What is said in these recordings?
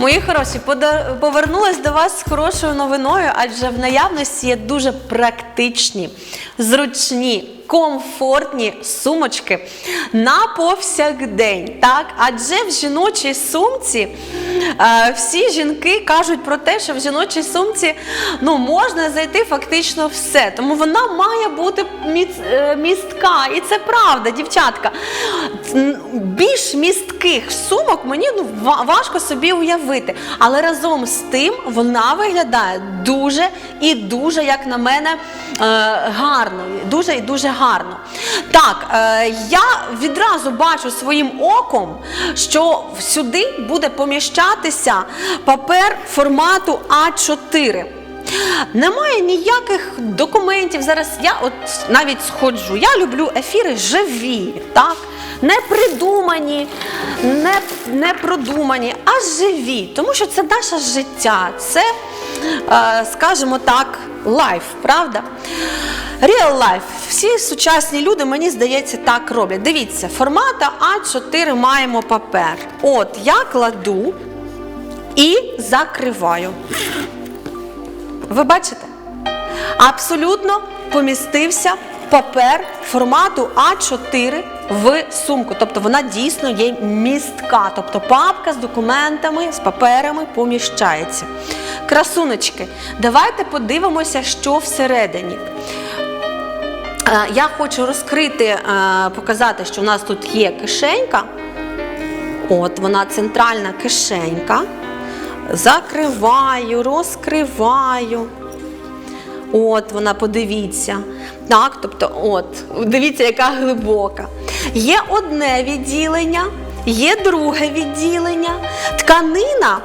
Мої хороші, повернулась до вас з хорошою новиною, адже в наявності є дуже практичні, зручні, комфортні сумочки на повсякдень. Так? Адже в жіночій сумці всі жінки кажуть про те, що в жіночій сумці ну, можна знайти фактично все. Тому вона має бути міц- е, містка. І це правда, дівчатка. Більш містких сумок мені ну, важко собі уявити. Але разом з тим вона виглядає дуже і дуже, як на мене, е, гарно. Дуже і дуже гарно. Так, е, я відразу бачу своїм оком, що сюди буде поміщатися папер формату А4. Немає ніяких документів. Зараз я от навіть сходжу. Я люблю ефіри живі, так? Не придумані, не, не продумані, а живі. Тому що це наше життя, це, е, скажімо так, лайф, правда? Real life. Всі сучасні люди, мені здається, так роблять. Дивіться, формата А4 маємо папер. От я кладу і закриваю. Ви бачите? Абсолютно помістився папер формату А4 в сумку. Тобто вона дійсно є містка. Тобто папка з документами, з паперами поміщається. Красуночки, давайте подивимося, що всередині. Е, Я хочу розкрити, е, показати, що у нас тут є кишенька. От вона центральна кишенька. Закриваю, розкриваю. От вона, подивіться. Так, тобто, от, дивіться, яка глибока. Є одне відділення, є друге відділення. Тканина,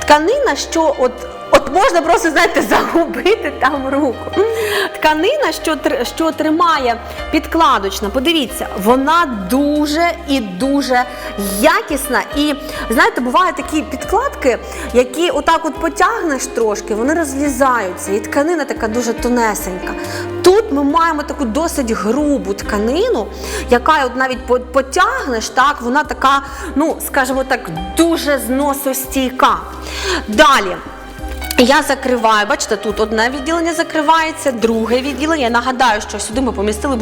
тканина, що от. От можна просто, знаєте, загубити там руку. Тканина, що, що тримає підкладочна, подивіться, вона дуже і дуже якісна. І знаєте, бувають такі підкладки, які отак от потягнеш трошки, вони розлізаються. І тканина така дуже тонесенька. Тут ми маємо таку досить грубу тканину, яка от навіть потягнеш, так, вона така, ну, скажімо так, дуже зносостійка. Далі. Я закриваю, бачите, тут одне відділення закривається, друге відділення. Я нагадаю, що сюди ми помістили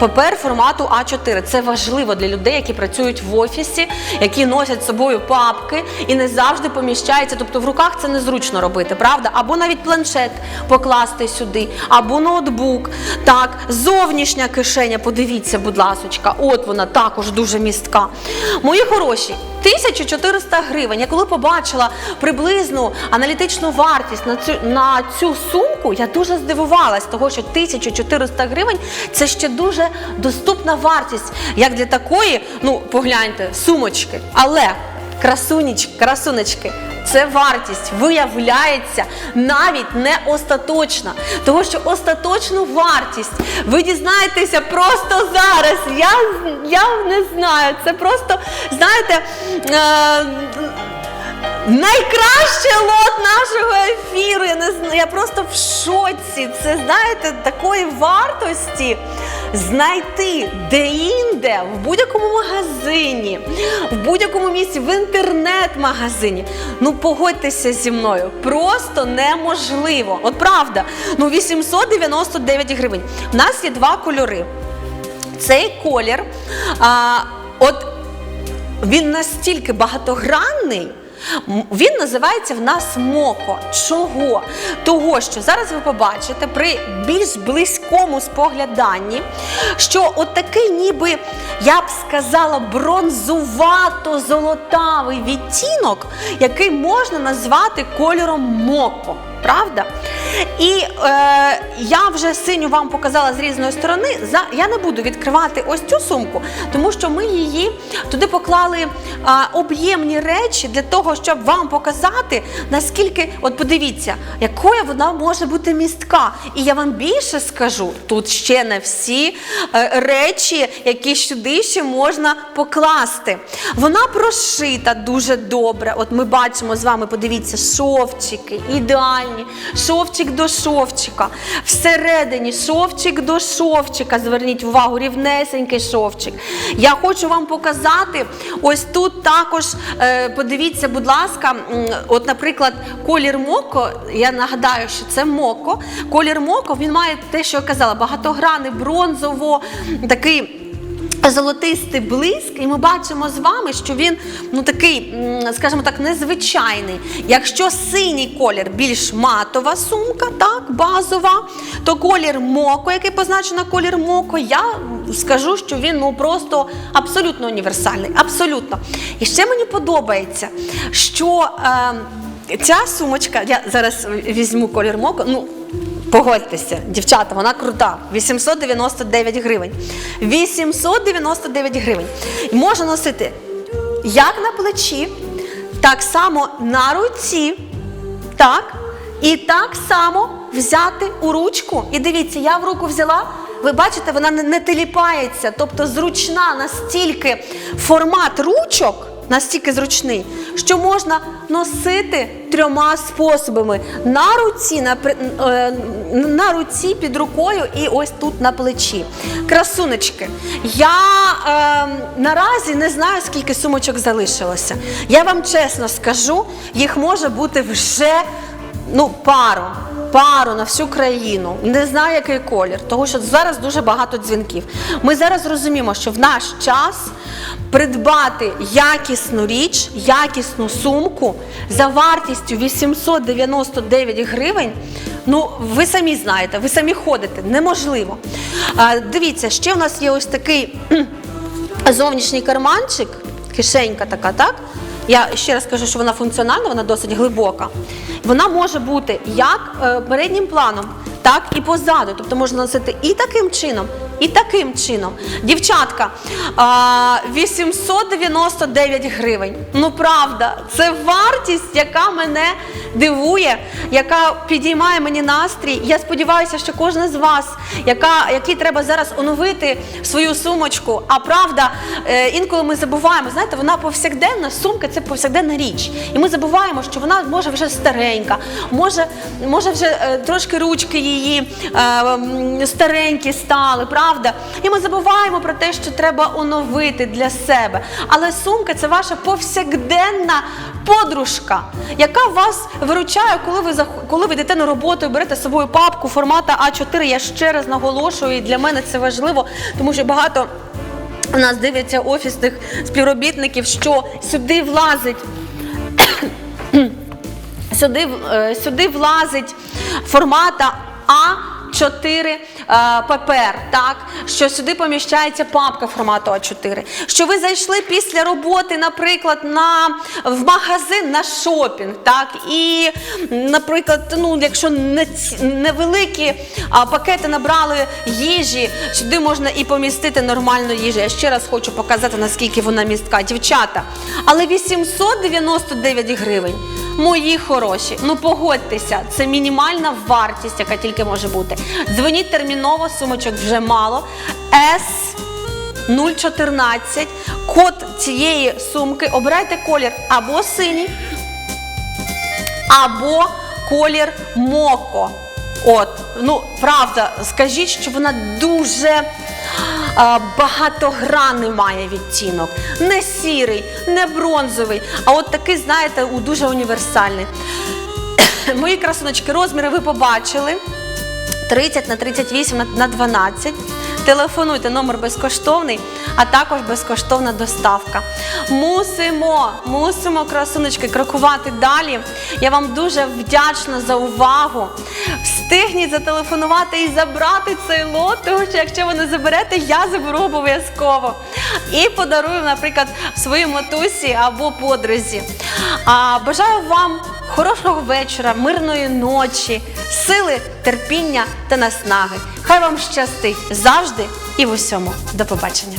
папер формату А4. Це важливо для людей, які працюють в офісі, які носять з собою папки і не завжди поміщаються. Тобто в руках це незручно робити, правда? Або навіть планшет покласти сюди, або ноутбук. Так, зовнішня кишеня, подивіться, будь ласочка, от вона також дуже містка. Мої хороші. 1400 гривень. Я коли побачила приблизну аналітичну вартість на цю на цю сумку, я дуже здивувалась, того що 1400 гривень це ще дуже доступна вартість, як для такої, ну погляньте, сумочки. Але красунечки, красунечки, це вартість виявляється навіть не остаточна, тому що остаточну вартість ви дізнаєтеся просто зараз. Я, я не знаю. Це просто, знаєте. Е- Найкращий лот нашого ефіру. Я не знаю, я просто в шоці. Це знаєте, такої вартості знайти де-інде, в будь-якому магазині, в будь-якому місці, в інтернет-магазині. Ну погодьтеся зі мною, просто неможливо. От правда, ну 899 гривень. У нас є два кольори. Цей колір, а, от він настільки багатогранний. Він називається в нас моко. Чого? Того, що зараз ви побачите при більш близькому спогляданні, що отакий, ніби, я б сказала, бронзувато-золотавий відтінок, який можна назвати кольором моко. Правда? І е, я вже синю вам показала з різної сторони. За, я не буду відкривати ось цю сумку, тому що ми її туди поклали а, об'ємні речі для того, щоб вам показати, наскільки, от подивіться, якою вона може бути містка. І я вам більше скажу, тут ще не всі е, речі, які сюди ще можна покласти. Вона прошита дуже добре. От ми бачимо з вами, подивіться, шовчики, ідеальні. Шовчики шовчик до шовчика. Всередині шовчик до шовчика. Зверніть увагу, рівнесенький шовчик. Я хочу вам показати, ось тут також е, подивіться, будь ласка, от, наприклад, колір моко. Я нагадаю, що це моко. Колір моко він має те, що я казала, багатогранний, бронзово, такий. Золотистий блиск, і ми бачимо з вами, що він ну такий, скажімо так, незвичайний. Якщо синій колір більш матова сумка, так, базова, то колір моко, який позначено колір моко, я скажу, що він ну просто абсолютно універсальний. Абсолютно. І ще мені подобається, що е, ця сумочка, я зараз візьму колір моко. ну, Погодьтеся, дівчата, вона крута. 899 гривень. 899 гривень. І можна носити як на плечі, так само на руці, так, і так само взяти у ручку. І дивіться, я в руку взяла. Ви бачите, вона не, не теліпається, тобто зручна настільки формат ручок, настільки зручний, що можна носити трьома способами: на руці, на, е, на руці під рукою і ось тут на плечі. Красунечки, я е, наразі не знаю, скільки сумочок залишилося. Я вам чесно скажу, їх може бути вже ну, пару. Пару на всю країну, не знаю, який колір, тому що зараз дуже багато дзвінків. Ми зараз розуміємо, що в наш час придбати якісну річ, якісну сумку за вартістю 899 гривень. Ну, ви самі знаєте, ви самі ходите, неможливо. А, дивіться, ще в нас є ось такий зовнішній карманчик, кишенька така, так? Я ще раз кажу, що вона функціональна, вона досить глибока. Вона може бути як е, переднім планом, так і позаду. Тобто можна носити і таким чином, і таким чином. Дівчатка, 899 гривень. Ну правда, це вартість, яка мене дивує, яка підіймає мені настрій. Я сподіваюся, що кожна з вас, яка, який треба зараз оновити свою сумочку. А правда, е, інколи ми забуваємо, знаєте, вона повсякденна, сумка це повсякденна річ. І ми забуваємо, що вона може вже старенька, може, може вже е, трошки ручки її е, старенькі стали, правда? правда. І ми забуваємо про те, що треба оновити для себе. Але сумка це ваша повсякденна подружка, яка вас виручає, коли ви зах, коли ви йдете на роботу і берете з собою папку формата А4. Я ще раз наголошую, і для мене це важливо, тому що багато. У нас дивляться офісних співробітників, що сюди влазить, сюди е, сюди влазить формата А. 4 е, папер, так що сюди поміщається папка формату А4. Що ви зайшли після роботи, наприклад, на в магазин на шопінг, так і, наприклад, ну якщо не невеликі пакети набрали їжі, сюди можна і помістити нормальну їжу. Я ще раз хочу показати наскільки вона містка, дівчата. Але 899 гривень. Мої хороші, ну погодьтеся, це мінімальна вартість, яка тільки може бути. Дзвоніть терміново, сумочок вже мало. С 014, код цієї сумки. Обирайте колір або синій, або колір моко. От, ну правда, скажіть, що вона дуже багатогранний має відтінок. Не сірий, не бронзовий, а от такий, знаєте, дуже універсальний. Мої красуночки, розміри ви побачили. 30 на 38 на- на 12. Телефонуйте, номер безкоштовний, а також безкоштовна доставка. Мусимо, мусимо, красуночки, крокувати далі. Я вам дуже вдячна за увагу. Встигніть зателефонувати і забрати цей лот, тому що якщо ви не заберете, я заберу обов'язково. І подарую, наприклад, своїй матусі або подрузі. А, бажаю вам хорошого вечора, мирної ночі, сили, терпіння та наснаги. Хай вам щастить завжди і в усьому. До побачення.